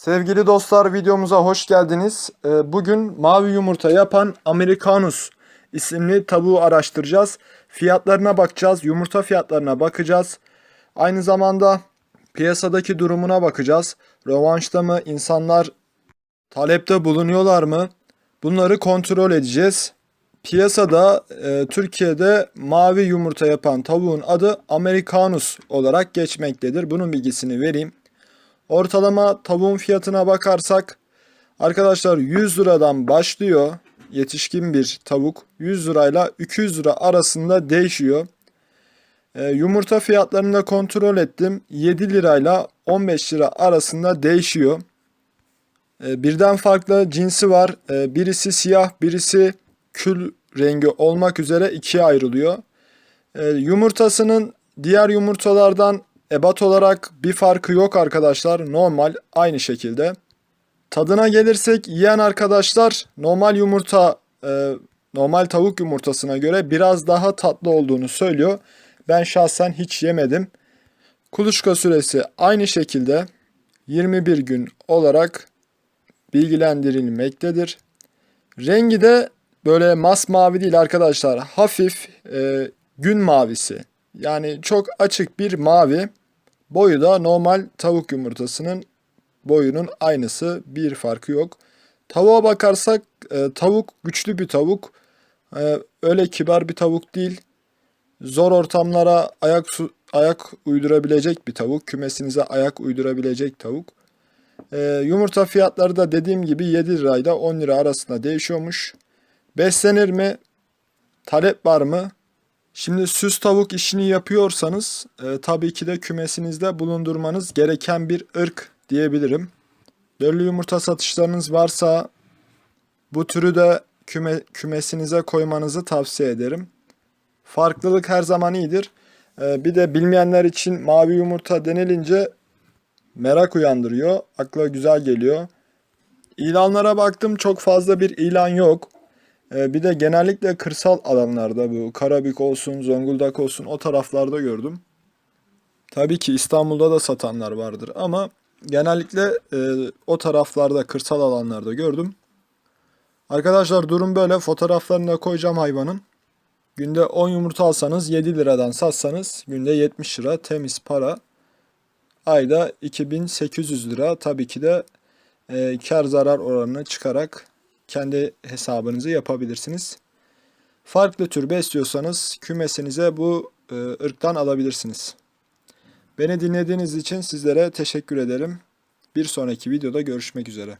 Sevgili dostlar videomuza hoş geldiniz. Ee, Bugün mavi yumurta yapan Americanus isimli tavuğu araştıracağız. Fiyatlarına bakacağız, yumurta fiyatlarına bakacağız. Aynı zamanda piyasadaki durumuna bakacağız. Rövanşta mı, insanlar talepte bulunuyorlar mı? Bunları kontrol edeceğiz. Piyasada e, Türkiye'de mavi yumurta yapan tavuğun adı Americanus olarak geçmektedir. Bunun bilgisini vereyim. Ortalama tavuğun fiyatına bakarsak arkadaşlar 100 liradan başlıyor. Yetişkin bir tavuk 100 lirayla 200 lira arasında değişiyor. E, yumurta fiyatlarını da kontrol ettim. 7 lirayla 15 lira arasında değişiyor. E, birden farklı cinsi var. E, birisi siyah, birisi kül rengi olmak üzere ikiye ayrılıyor. E, yumurtasının diğer yumurtalardan ebat olarak bir farkı yok arkadaşlar. Normal aynı şekilde. Tadına gelirsek yiyen arkadaşlar normal yumurta e, normal tavuk yumurtasına göre biraz daha tatlı olduğunu söylüyor. Ben şahsen hiç yemedim. Kuluçka süresi aynı şekilde 21 gün olarak bilgilendirilmektedir. Rengi de böyle masmavi değil arkadaşlar. Hafif e, gün mavisi. Yani çok açık bir mavi. Boyu da normal tavuk yumurtasının boyunun aynısı. Bir farkı yok. Tavuğa bakarsak e, tavuk güçlü bir tavuk. E, öyle kibar bir tavuk değil. Zor ortamlara ayak ayak uydurabilecek bir tavuk. Kümesinize ayak uydurabilecek tavuk. E, yumurta fiyatları da dediğim gibi 7 lirayla 10 lira arasında değişiyormuş. Beslenir mi? Talep var mı? Şimdi süs tavuk işini yapıyorsanız e, tabii ki de kümesinizde bulundurmanız gereken bir ırk diyebilirim. Döllü yumurta satışlarınız varsa bu türü de küme, kümesinize koymanızı tavsiye ederim. Farklılık her zaman iyidir. E, bir de bilmeyenler için mavi yumurta denilince merak uyandırıyor. Akla güzel geliyor. İlanlara baktım çok fazla bir ilan yok. Ee, bir de genellikle kırsal alanlarda bu Karabük olsun, Zonguldak olsun o taraflarda gördüm. Tabii ki İstanbul'da da satanlar vardır ama genellikle e, o taraflarda kırsal alanlarda gördüm. Arkadaşlar durum böyle. Fotoğraflarını da koyacağım hayvanın. Günde 10 yumurta alsanız 7 liradan satsanız günde 70 lira temiz para. Ayda 2800 lira tabii ki de e, kar zarar oranını çıkarak kendi hesabınızı yapabilirsiniz. Farklı tür besliyorsanız kümesinize bu e, ırktan alabilirsiniz. Beni dinlediğiniz için sizlere teşekkür ederim. Bir sonraki videoda görüşmek üzere.